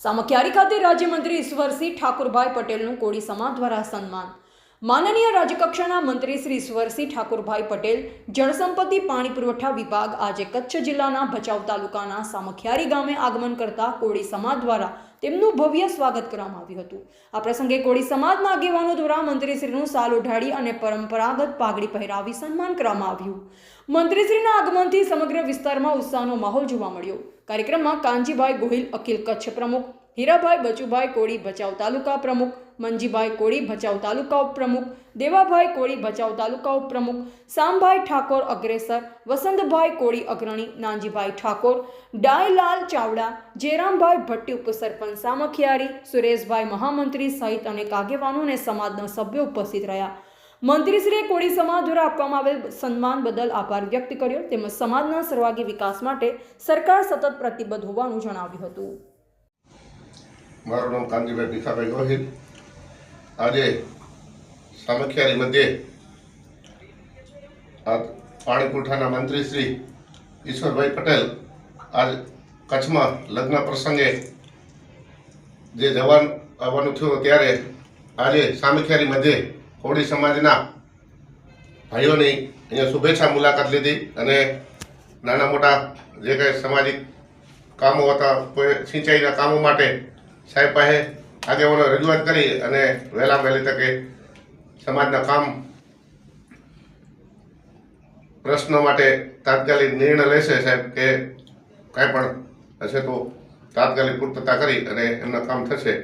સામખિયારી ખાતે રાજ્યમંત્રી ઈશ્વરસિંહ ઠાકુરભાઈ પટેલનું કોળી સમાજ દ્વારા સન્માન માનનીય રાજ્યકક્ષાના મંત્રી શ્રી ઈશ્વરસિંહ ઠાકુરભાઈ પટેલ, જળસંપત્તિ, પાણી પુરવઠા વિભાગ આજે કચ્છ જિલ્લાના ભચાઉ તાલુકાના સામખિયારી ગામે આગમન કરતા કોળી સમાજ દ્વારા તેમનું ભવ્ય સ્વાગત કરવામાં આવ્યું હતું. આ પ્રસંગે કોળી સમાજના આગેવાનો દ્વારા મંત્રીશ્રીનું સાલ ઉઢાડી અને પરંપરાગત પાઘડી પહેરાવી સન્માન કરવામાં આવ્યું. મંત્રીશ્રીના આગમનથી સમગ્ર વિસ્તારમાં ઉત્સાહનો માહોલ જોવા મળ્યો. કાર્યક્રમમાં કાનજીભાઈ ગોહિલ, અખિલ કચ્છ પ્રમુખ હીરાભાઈ બચુભાઈ કોળી ભચાઉ તાલુકા પ્રમુખ, મંજીભાઈ કોળી ભચાઉ તાલુકા ઉપપ્રમુખ, દેવાભાઈ કોળી ભચાઉ તાલુકા ઉપપ્રમુખ, સામભાઈ ઠાકોર અગ્રેસર, વસંતભાઈ કોળી અગ્રણી, નાનજીભાઈ ઠાકોર, ડાયલાલ ચાવડા જેરામભાઈ ભટ્ટી ઉપસરપંચ સામખિયારી, સુરેશભાઈ મહામંત્રી સહિત અનેક આગેવાનો અને સમાજના સભ્યો ઉપસ્થિત રહ્યા. મંત્રીશ્રીએ કોળી સમાજ દ્વારા આપવામાં આવેલ સન્માન બદલ આભાર વ્યક્ત કર્યો, તેમજ સમાજના સર્વાગી વિકાસ માટે સરકાર સતત પ્રતિબદ્ધ હોવાનું જણાવ્યું હતું. મારું નામ કાંતિભાઈ ભીખાભાઈ ગોહિલ આજે સામખિયારી મધ્યે આ પાણી પુરવઠાના મંત્રી શ્રી ઈશ્વરભાઈ પટેલ આજ કચ્છમાં લગ્ન પ્રસંગે જે જવાન આવવાનું થયું ત્યારે આજે સામખિયારી મધ્યે કોળી સમાજના ભાઈઓની અહીંયા શુભેચ્છા મુલાકાત લીધી અને નાના મોટા જે કંઈ સામાજિક કામો હતા, કોઈ સિંચાઈના કામો માટે સાહેબ પાસે આગેવાનો રજૂઆત કરી અને વહેલા વહેલી તકે સમાજના કામ પ્રશ્નો માટે તાત્કાલિક નિર્ણય લેશે સાહેબ કે કાંઈ પણ હશે તો તાત્કાલિક પૂર્તતા કરી અને એમના કામ થશે.